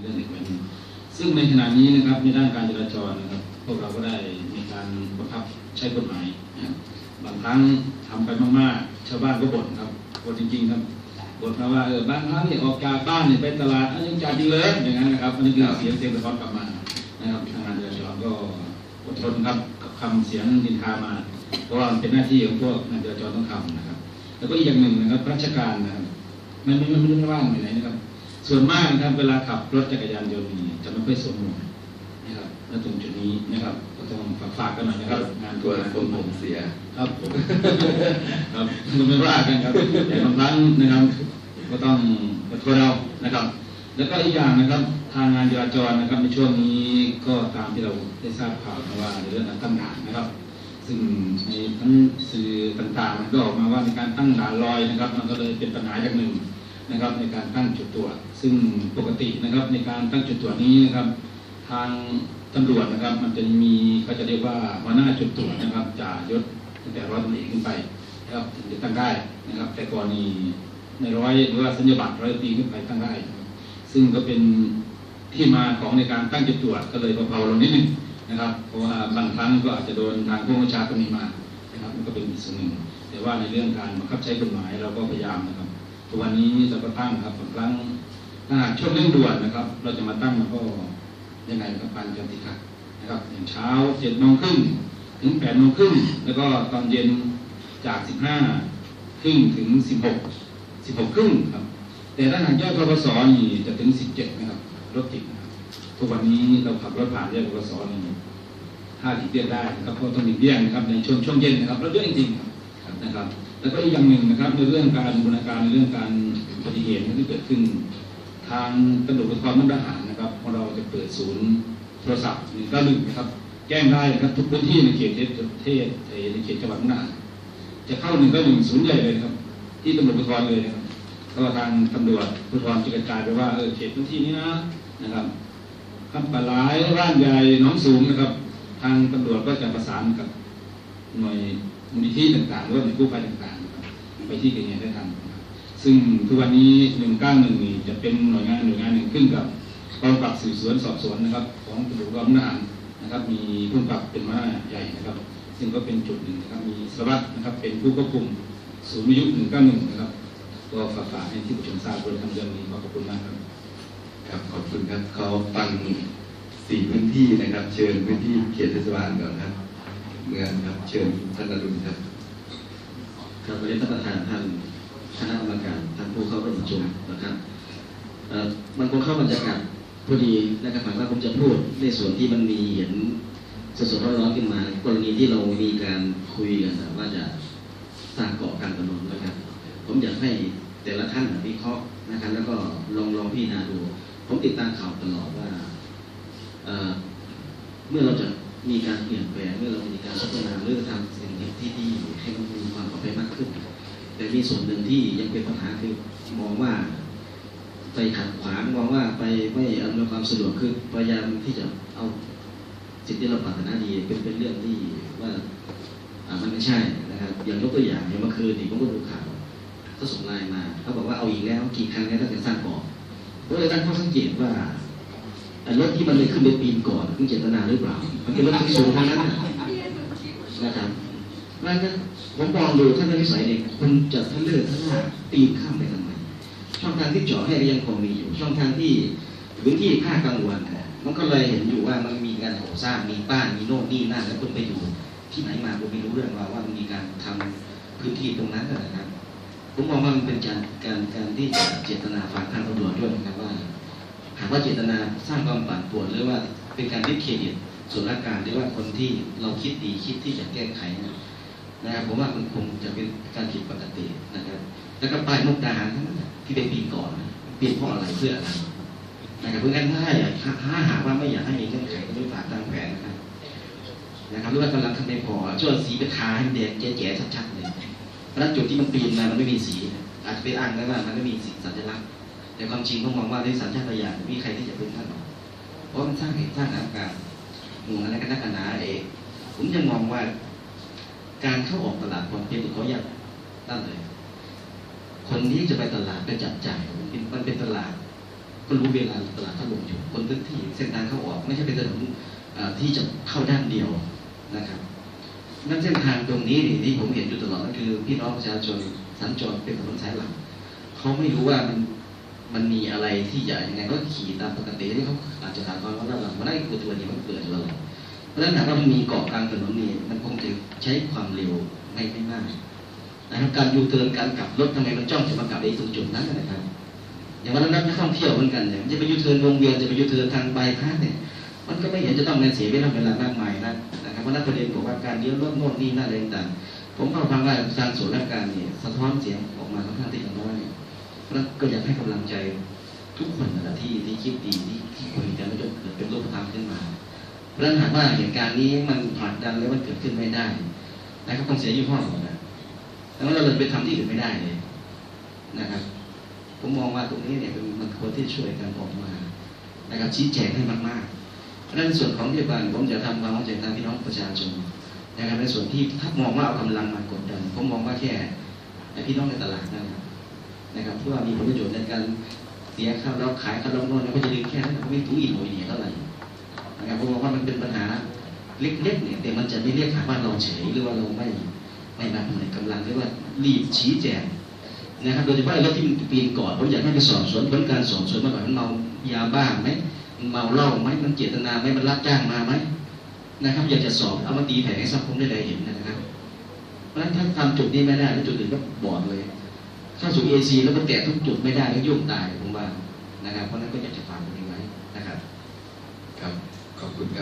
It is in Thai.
เรื่องเด็กวัยรุ่นซึ่งในขณะนี้นะครับในด้านการจราจรนะครับ พวกเราก็ได้มีการบังคับใช้กฎหมายนะบางครั้งทำไปมากๆ ชาวบ้านก็บ่นครับบ่นจริงๆครับบ่นมาว่าเออบางครั้งเนี่ยออกจากบ้านเนี่ยไปตลาดอ้ยยังจ่ายดีเลยอย่างนั้นนะครับอันนี้คือเสียงเสียงสะท้อนกลับมานะครับทางงานจราจรก็อดทนครับกับคำเสียงดินทามาเพราะว่าเป็นหน้าที่ของพวกงานจราจรต้องทำนะครับ แล้วก็อีกอย่างหนึ่งนะครับราชการนะครับมันไม่ไมันไม่รู้ว่างไปไหนนะครับ ส่วนมากนะครับเวลาขับรถจักรยานยนต์นี่จะไม่ค่อยสวมหมวกนะครับและตรงจุดนี้นะครับก็ต้องฝากฝากกันหน่อยนะครับ งานตัวงานคนผมเสียครับผมครับมันไม่ว่ากันครับแต่บางครั้งนะครับ ก็ต้องอดทนเรานะครับ แล้วก็อีกอย่างนะครับ ทางงานจราจรนะครับ ในช่วงนี้ก็ตามที่เราได้ทราบข่าวนะว่าในเรื่องการตั้งด่านนะครับ ซึ่งในทั้งสื่อต่างๆมันก็ออกมาว่าในการตั้งด่านลอยนะครับ มันก็เลยเป็นปัญหาอย่างหนึ่ง นะครับในการตั้งจุดตรวจซึ่งปกตินะครับในการตั้งจุดตรวจนี้นะครับ ทางตำรวจนะครับ มันจะมีเขาจะเรียกว่าหัวหน้าจุดตรวจนะครับจ่ายศตั้งแต่ร้อยตำรวจขึ้นไปนะครับถึงจะตั้งได้นะครับ แต่ก่อนนี้ในร้อยหรือว่าสัญญาบัตรร้อยปีขึ้นไปตั้งได้ ซึ่งก็เป็นที่มาของในการตั้งจุดตรวจก็เลยเบาๆลงนิดนึงนะครับ เพราะว่าบางครั้งก็อาจจะโดนทางผู้บัญชาการมีมานะครับมันก็เป็นอีกส่วนหนึ่ง แต่ว่าในเรื่องการบังคับใช้กฎหมายเราก็พยายามนะครับ ทุกวันนี้เราก็ตั้งครับบางครั้งถ้าหากช่วงเร่งด่วนนะครับ เราจะมาตั้งมันก็ยังไงกับการจติกานะครับอย่างเช้าเจ็ดโมงครึ่งถึงแปดโมงครึ่งแล้วก็ตอนเย็นจากสิบห้าครึ่งถึงสิบหกสิบหกครึ่งครับ แต่ถ้าหากแยกกกสนี่จะถึงสิบเจ็ดนะครับรถติดนะครับทุกวันนี้เราขับรถผ่านแยกกกสนี่ห้าถึงเดียนได้นะครับเพราะต้องหลีกเลี่ยงนะครับในช่วงช่วงเย็นนะครับรถเยอะจริงๆครับ นะครับ แล้วก็อีกอย่างหนึ่งนะครับ ในเรื่องการบูรณาการในเรื่องการอุบัติเหตุที่เกิดขึ้น ทางตำรวจภูธรมุกดาหารนะครับของเราจะเปิดศูนย์โทรศัพท์191นะครับแจ้งได้นะครับทุกพื้นที่ในเขตประเทศเอ่อในเขตจังหวัดมุกดาหารจะเข้า191ศูนย์ใหญ่เลยครับ ที่ตำรวจภูธรเลยนะครับก็ทางตำรวจภูธรจะกระจายไปว่าเออเขตพื้นที่นี้นะนะครับคำปลาหลายร่านใหญ่หน้องสูงนะครับ ทางตำรวจก็จะประสานกับ หน่วยมูลนิธิต่างๆหรือว่าหน่วยกู้ภัยต่างๆ ไปที่เกิดเหตุได้ทันซึ่งทุกวันนี้191นี่งจะเป็นหน่วยงานหน่วยงานหนึ่งขึ้นกับกองกำกับสืบสวนสอบสวนนะครับ ของตำรวจกองทหารนะครับ มีผู้กำกับเป็นหัวหน้าใหญ่นะครับ ซึ่งก็เป็นจุดหนึ่งนะครับมีสรวัตรนะครับ เป็นผู้ควบคุมศูนย์วิทยุ191นะครับก็ฝากฝากให้ที่ประชุมทราบด้วยทำเรื่องนี้ขอบคุณมากครับครับขอบคุณครับเขาฟังสี่พื้นที่นะครับ เชิญพื้นที่เขตเทศบาลก่อนครับ เมืองครับเชิญท่านอรุณครับครับวันนี้ท่านประธานท่านคณะกรรมการท่านผู้เข้าร่วมประชุมนะครับเอ่อมันคงเข้าบรรยากาศพอดีนะครับหมายว่าผมจะพูดในส่วนที่มันมีเห็นสดๆร้อนๆขึ้นมา กรณีที่เรามีการคุยกันนะว่าจะสร้างเกาะกลางถนนนะครับ ผมอยากให้แต่ละท่านวิเคราะห์นะครับ แล้วก็ลองลองพิจารณาดู ผมติดตามข่าวตลอดว่าเอ่อเมื่อเราจะ มีการเปลี่ยนแปลงเมื่อเรามีการพัฒนาเรื่องทำสิ่งที่ดีให้มันมีความปลอดภัยมากขึ้น แต่มีส่วนหนึ่งที่ยังเป็นปัญหาคือมองว่า ไปขัดขวางมองว่าไปไม่อำนวยความสะดวกคือพยายามที่จะเอาสิ่งที่เราปรารถนาดีเป็นเป็นเรื่องที่ว่ามันไม่ใช่นะครับอย่างยกตัวอย่างอย่างเมื่อคืนนี่ผมก็ดูข่าวก็ส่งไลน์มาเขาบอกว่าเอาอีกแล้วกี่ครั้งแล้วตั้งแต่สร้างเกาะผมเลยตั้งข้อสังเกตว่ารถที่มันเลยขึ้นไปปีนก่อนคุณเจตนาหรือเปล่า มันเป็นรถที่สูงทั้งนั้นน่ะนะครับแล้วก็ผมมองดูท่านนิสัยเนี่ยคุณจะทะเลอะทะล่าปีข้ามไปทำไมช่องทางที่เจาะให้ยังคงมีอยู่ ช่องทางที่พื้นที่ค่ากลางวันเนี่ยมันก็เลยเห็นอยู่ว่ามันมีการก่อสร้างมีบ้านมีโน่นนี่นั่นแล้วคุณไปอยู่ที่ไหนมาผมไม่รู้เรื่องว่าว่ามันมีการทำพื้นที่ตรงนั้นนะครับผมมองว่ามันเป็นการการการที่จะเจตนาฝากทางตำรวจด้วยนะครับว่า หากว่าเจตนาสร้างความปั่นป่วนหรือว่าเป็นการดิสเครดิต ส่วนราชการหรือว่าคนที่เราคิดดีคิดที่จะแก้ไขนะครับผมว่ามันคงจะเป็นการผิดปกตินะครับ แล้วก็ป้ายมุกดาหารทั้งนั้นที่เป็นปีก่อนปีนเพราะอะไรเพื่ออะไรนะครับเพื่อกันถ้าอยากถ้าหากว่าไม่อยากให้มีเงื่อนไขก็ไม่ฝากตามแผนนะครับนะครับหรือว่ากำลังทำไม่พอช่วยสีไปทาให้แดงแจ๋ๆชัดๆเลยแล้วจุดที่มันปีนมามันไม่มีสี อาจจะไปอ้างได้ว่ามันไม่มีสีสัญลักษณ์ แต่ความจริงผมมองว่าในสัญชาตญาณมีใครที่จะเป็นท่านหรอกเพราะมันสร้างเหตุสร้างสถาการ หมู่อะไรกันนักหนาเองผมยังมองว่า การเข้าออกตลาดความเป็นเขาอยากนั่นเลยคนที่จะไปตลาดไปจับจ่ายมันเป็นมันเป็นตลาดคนรู้เวลาตลาดถล่มอยู่คนพื้นที่เส้นทางเข้าออก ไม่ใช่เป็นถนนที่จะเข้าด้านเดียวนะครับนั่นเส้นทางตรงนี้นี่ที่ผมเห็นอยู่ตลอดก็คือพี่น้องประชาชนสัญจรเป็นถนนสายหลักเขาไม่รู้ว่ามัน มันมีอะไรที่จะยังไงก็ขี่ตามปกติที่เขาอาจจะถามว่าเราไม่ได้กลัวตัวนี้มันเกิดอะไรเพราะฉะนั้นถามว่ามันมีเกาะกลางถนนนี่มันคงจะใช้ความเร็วไม่ไม่มากนะครับการยูเทิร์นการกลับรถทำไมมันจ้องจะมากลับไอ้ตรงจุดนั้นนะครับ อย่างวันนั้นนักท่องเที่ยวเหมือนกันเนี่ยจะไปยูเทิร์นวงเวียนจะไปยูเทิร์นทางบายพาสเนี่ยมันก็ไม่เห็นจะต้องเงินเสียเวลาเวลามากมายนะนะครับเพราะนักประเด็นบอกว่าการเลี้ยวรถโน่นนี่นั่นอะไรต่างผมก็ฟังว่าทางส่วนราชการเนี่ยสะท้อนเสียงออกมาค่อนข้างที่จะน้อย แล้วก็อยากให้กำลังใจทุกคนนะที่ที่คิดดีที่ที่คุยกันแล้วจนเกิดเป็นรูปธรรมขึ้นมา เพราะฉะนั้นหากว่าเหตุการณ์นี้มันผลักดันแล้วมันเกิดขึ้นไม่ได้นะครับต้องเสียยี่ห้อหมดนะแล้วเราเลยไปทำที่อื่นไม่ได้เลยนะครับ ผมมองว่าตรงนี้เนี่ยมันควรที่ช่วยกันออกมานะครับชี้แจงให้มากๆเพราะฉะนั้นในส่วนของเทศบาลผมจะทำความเข้าใจตามพี่น้องประชาชนนะครับในส่วนที่ถ้ามองว่าเอากำลังมากดดันผมมองว่าแค่พี่น้องในตลาดนั่นแหละ นะครับเพื่อมีผลประโยชน์ในการเสียค่าแล้วขายค่าแล้วโน่นแล้วก็จะดึงแค่นั้นเขาไม่ถูอินโอยเนี่ยเท่าไหร่นะครับผมมองว่ามันเป็นปัญหาเล็กๆเนี่ยแต่มันจะไม่เรียกหาว่าเราเฉยหรือว่าเราไม่ไม่นำในกำลังหรือว่ารีบชี้แจงนะครับโดยเฉพาะไอ้รถที่มันปีนก่อนผมอยากให้ไปสอบสวนผลการสอบสวนมาก่อนมันเมายาบ้าไหมมันเมาเหล้าไหมมันเจตนาไหมมันรับจ้างมาไหมนะครับ อยากจะสอบเอามาตีแผลให้สังคมได้ได้เห็นนะครับ เพราะฉะนั้นถ้าทำจุดนี้ไม่ได้แล้วจุดอื่นก็บอดเลย เข้าสู่เอซีแล้วมันแตะทุกจุดไม่ได้แล้วยุ่งตายผมว่านะครับเพราะฉะนั้นก็อยากจะฝากตรงนี้ไว้นะครับ ครับขอบคุณครับ